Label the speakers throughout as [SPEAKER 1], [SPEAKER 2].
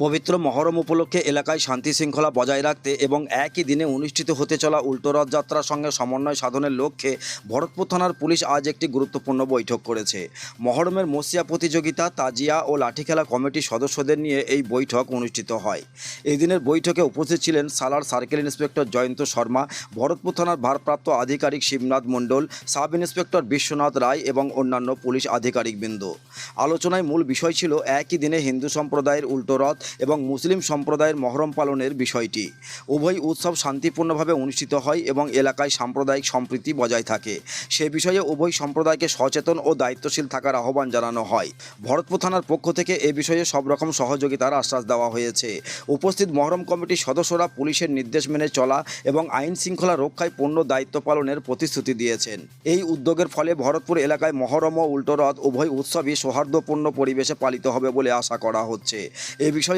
[SPEAKER 1] পবিত্র মহরম উপলক্ষে এলাকায় শান্তি শৃঙ্খলা বজায় রাখতে এবং একই দিনে অনুষ্ঠিত হতে চলা উল্টো রথযাত্রার সঙ্গে সমন্বয় সাধনের লক্ষ্যে ভরতপুর থানার পুলিশ আজ একটি গুরুত্বপূর্ণ বৈঠক করেছে। মহরমের মসিয়া প্রতিযোগিতা, তাজিয়া ও লাঠিখেলা কমিটির সদস্যদের নিয়ে এই বৈঠক অনুষ্ঠিত হয়। এই দিনের বৈঠকে উপস্থিত ছিলেন সালার সার্কেল ইন্সপেক্টর জয়ন্ত শর্মা, ভরতপুর থানার ভারপ্রাপ্ত আধিকারিক শিবনাথ মণ্ডল, সাব ইন্সপেক্টর বিশ্বনাথ রায় এবং অন্যান্য পুলিশ আধিকারিকবৃন্দ। আলোচনায় মূল বিষয় ছিল একই দিনে হিন্দু সম্প্রদায়ের উল্টো রথ এবং মুসলিম সম্প্রদায়ের মহরম পালনের বিষয়টি। উভয় উৎসব শান্তিপূর্ণভাবে অনুষ্ঠিত হয় এবং এলাকায় সাম্প্রদায়িক সম্প্রীতি বজায় থাকে। সে বিষয়ে উভয় সম্প্রদায়কে সচেতন ও দায়িত্বশীল থাকার আহ্বান জানানো হয়। ভরতপুর থানার পক্ষ থেকে এ বিষয়ে সব রকম সহযোগিতার আশ্বাস দেওয়া হয়েছে। উপস্থিত মহরম কমিটির সদস্যরা পুলিশের নির্দেশ মেনে চলা এবং আইন শৃঙ্খলা রক্ষায় পূর্ণ দায়িত্ব পালনের প্রতিশ্রুতি দিয়েছেন। এই উদ্যোগের ফলে ভরতপুর এলাকায় মহরম ও উল্টো রথ উভয় উৎসবই সৌহার্দ্যপূর্ণ পরিবেশে পালিত হবে বলে আশা করা হচ্ছে। এ বিষয়ে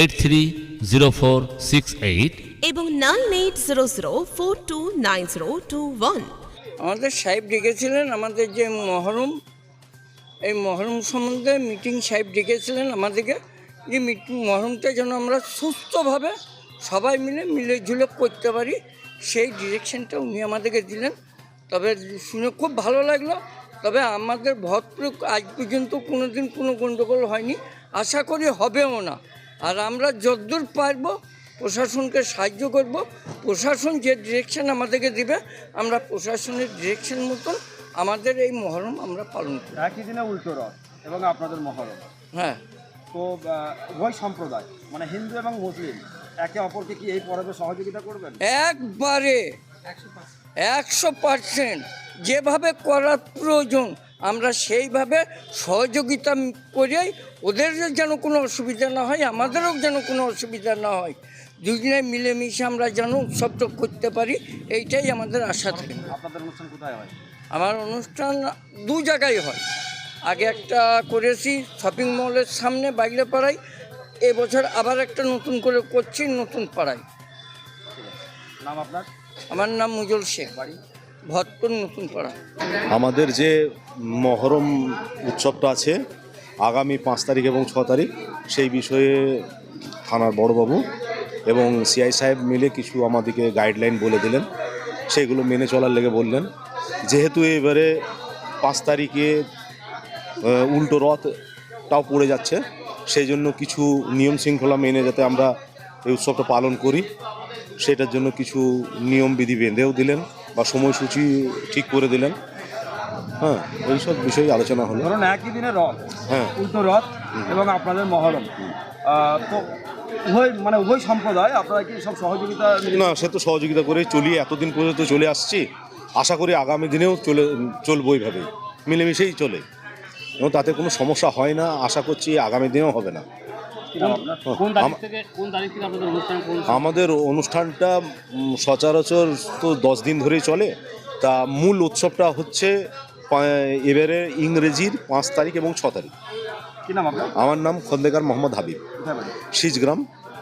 [SPEAKER 2] eight three zero four six eight
[SPEAKER 3] এবং nine eight zero zero four two nine zero two one
[SPEAKER 4] আমাদের সাহেব ডেকেছিলেন আমাদের যে মহরম এই মহরম সম্বন্ধে মিটিং সাহেব ডেকেছিলেন আমাদেরকে যে মিটিং মহরমটা যেন আমরা সুস্থভাবে সবাই মিলে মিলে ঝুলে করতে পারি সেই ডিরেকশনটা উনি আমাদেরকে দিলেন। তবে শুনে খুব ভালো লাগল তবে আমাদের ভরতপুর আজ পর্যন্ত কোনো দিন কোনো গণ্ডগোল হয়নি আশা করি হবেও না। আর আমরা যদ্দূর পারব প্রশাসনকে সাহায্য করব প্রশাসন যে ডিরেকশন আমাদেরকে দিবে আমরা প্রশাসনের ডিরেকশন মতন আমাদের এই মহরম আমরা পালন করি
[SPEAKER 5] একই দিনে উল্টো রথ এবং আপনাদের মহরম।
[SPEAKER 4] হ্যাঁ।
[SPEAKER 5] তো উভয় সম্প্রদায় মানে হিন্দু এবং মুসলিম একে অপরকে কি এই পরবে সহযোগিতা করবেন?
[SPEAKER 4] একবারে। একশো পার্সেন্ট। যেভাবে করার প্রয়োজন আমরা সেইভাবে সহযোগিতা করেই ওদের যেন কোনো অসুবিধা না হয় আমাদেরও যেন কোনো অসুবিধা না হয়। দুজনে মিলেমিশে আমরা যেন উৎসবটা করতে পারি এইটাই আমাদের আশা থাকে।
[SPEAKER 5] আপনাদের অনুষ্ঠান কোথায় হয়?
[SPEAKER 4] আমার অনুষ্ঠান দু জায়গায় হয়। আগে একটা করেছি শপিং মলের সামনে বাইরে পাড়ায় এবছর আবার একটা নতুন করে করছি নতুন পাড়ায়।
[SPEAKER 5] নাম আপনার?
[SPEAKER 4] আমার নাম মুজল শেখ। বাড়ি? ভরতপুর নতুন
[SPEAKER 6] আমাদের যে মহরম উৎসবটা আছে, আগামী পাঁচ তারিখ এবং ছ তারিখ, সেই বিষয়ে থানার বড়বাবু এবং সিআই সাহেব মিলে কিছু আমাদেরকে গাইডলাইন বলে দিলেন। সেগুলো মেনে চলার লেগে বললেন। যেহেতু এবারে পাঁচ তারিখে উল্টো রথটাও পড়ে যাচ্ছে, সেই জন্য কিছু নিয়ম শৃঙ্খলা মেনে যাতে আমরা এই উৎসবটা পালন করি, সেটার জন্য কিছু নিয়ম বিধি বেঁধেও দিলেন। বা সময়সূচি ঠিক করে দিলেন। হ্যাঁ এইসব বিষয়ে আলোচনা হলো।
[SPEAKER 5] ধরুন একই দিনে রথ
[SPEAKER 6] হ্যাঁ।
[SPEAKER 5] উল্টো রথ এবং আপনাদের মহরম। তো উভয় মানে উভয় সম্প্রদায় আপনারা কি সব সহযোগিতা
[SPEAKER 6] না সে তো সহযোগিতা করে চলিয়ে এতদিন পর্যন্ত চলে আসছি। আশা করি আগামী দিনেও চলে চলবো এইভাবেই মিলেমিশেই চলে। এবং তাতে কোনো সমস্যা হয় না আশা করছি আগামী দিনেও হবে না। আমাদের অনুষ্ঠানটা সচরাচর তো দশ দিন ধরেই চলে। তা মূল উৎসবটা হচ্ছে এবারে ইংরেজির পাঁচ তারিখ এবং ছ তারিখ। আমার নাম খন্দেকার মোহাম্মদ হাবিব।
[SPEAKER 5] সিজগ্রাম।
[SPEAKER 6] শিজগ্রাম